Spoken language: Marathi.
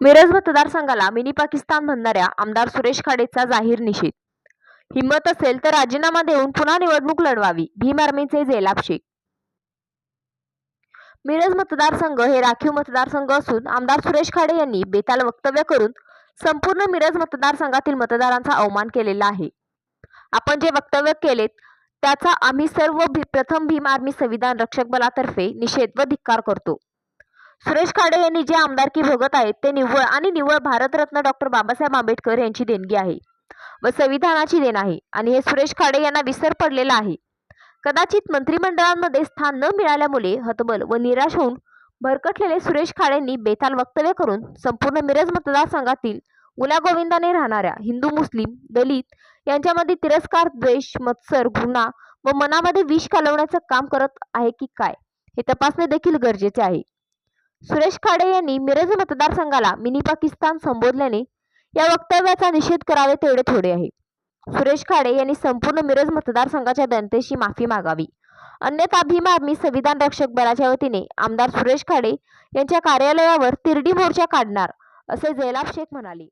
मिरज मतदारसंघाला मिनी पाकिस्तान म्हणणाऱ्या आमदार सुरेश खाडेचा जाहीर निषेध. हिंमत असेल तर राजीनामा देऊन पुन्हा निवडणूक लढवावी भीम आर्मीचे जेलाब शेख मिरज मतदारसंघ हे राखीव मतदारसंघ असून आमदार सुरेश खाडे यांनी बेताल वक्तव्य करून संपूर्ण मिरज मतदारसंघातील मतदारांचा अवमान केलेला आहे. आपण जे वक्तव्य केलेत त्याचा आम्ही सर्व भी- प्रथम भीम आर्मी संविधान रक्षक बलातर्फे निषेध व धिक्कार करतो. सुरेश खाडे यांनी जे आमदारकी भोगत आहेत ते निव्वळ आणि निव्वळ भारतरत्न डॉक्टर बाबासाहेब आंबेडकर यांची देणगी आहे व संविधानाची देण आहे. आणि हे सुरेश खाडे यांना विसर पडलेला आहे. कदाचित मंत्रिमंडळांमध्ये स्थान न मिळाल्यामुळे हतबल व निराश होऊन भरकटलेले सुरेश खाडेंनी बेताल वक्तव्य करून संपूर्ण मिरज मतदारसंघातील गोविंदाने राहणाऱ्या हिंदू मुस्लिम दलित यांच्यामध्ये तिरस्कार द्वेष मत्सर घृणा व मनामध्ये विष कालवण्याचं काम करत आहे की काय हे तपासणे देखील गरजेचे आहे. सुरेश खाडे यांनी मिरज मतदारसंघाला मिनी पाकिस्तान संबोधल्याने या वक्तव्याचा निषेध करावे तेवढे थोडे आहे. सुरेश खाडे यांनी संपूर्ण मिरज मतदारसंघाच्या जनतेशी माफी मागावी. अन्यथा भीम आर्मी संविधान रक्षक बलाच्या वतीने आमदार सुरेश खाडे यांच्या कार्यालयावर तिरडी मोर्चा काढणार असे जयलाभ शेख म्हणाले.